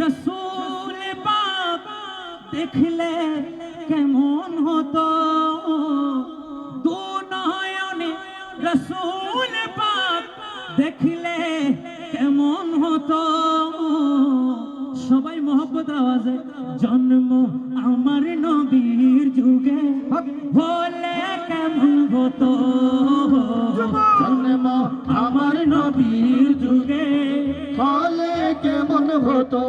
রসুল পাক দেখলে কেমন হতো? দু নয়নে রসুল পাক দেখলে কেমন হতো? সবাই মোহব্বত আওয়াজে, জন্ম আমার নবীর যুগে হলে কেমন হতো? হতো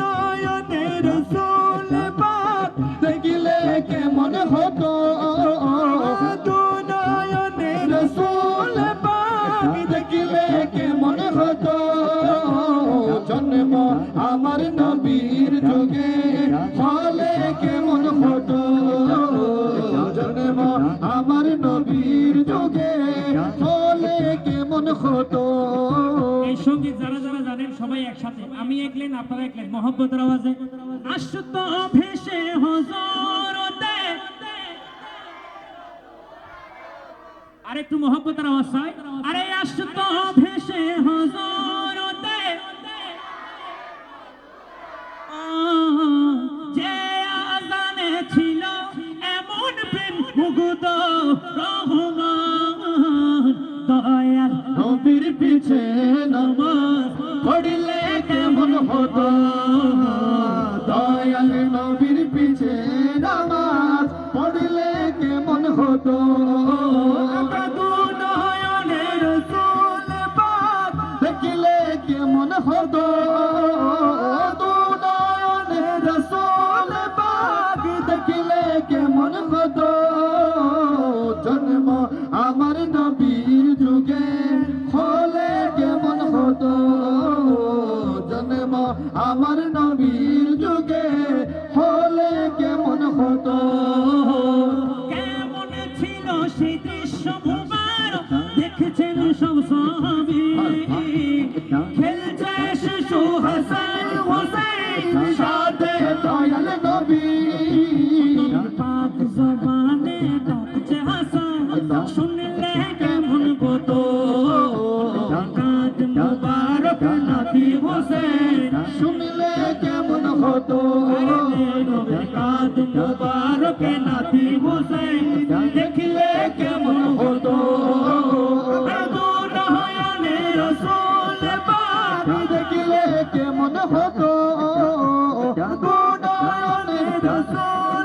নয়নের রসুল পাক দেখিলে কেমন হতো? নয়নের রসুল পাক দেখিলে কেমন হতো? জন্ম আমার নবীর যুগে ফলে কেমন হতো? জন্ম আমার নবীর যুগে ফলে কেমন হতো? এই সংগীত যারা যারা জানেন সবাই একসাথে। আমি একলেন আপনারা একলেন মোহব্বতের আওয়াজে। আশুত ভেসে হজরতে। আর একটু মোহব্বতের আওয়াজ চাই। আরে আশুত ভেসে হজরতে। যে আজানে ছিল এমন প্রেম মুগ্ধ রহমান দয়াল নবীর পিছে নামাজ পড়লে কেমন হতো? দয়াল নবীর পিছে নামাজ পড়লে কেমন হতো? দেখিলে কেমন হতো? দেখিলে কেমন হতো? ছিল সেই দৃশ্য মুবারক। দেখেছেন সব সাহাবী খেলছে শিশু হাসান হোসেন। সাথে দয়াল নবী। পাক জবানে ডাকছে হাসান। শুনলে কেমন কত? কাজ মুবারক নাতি হোসেন। শুনলে কেমন হতো? কাজ মুবারক নাতি হোসেন।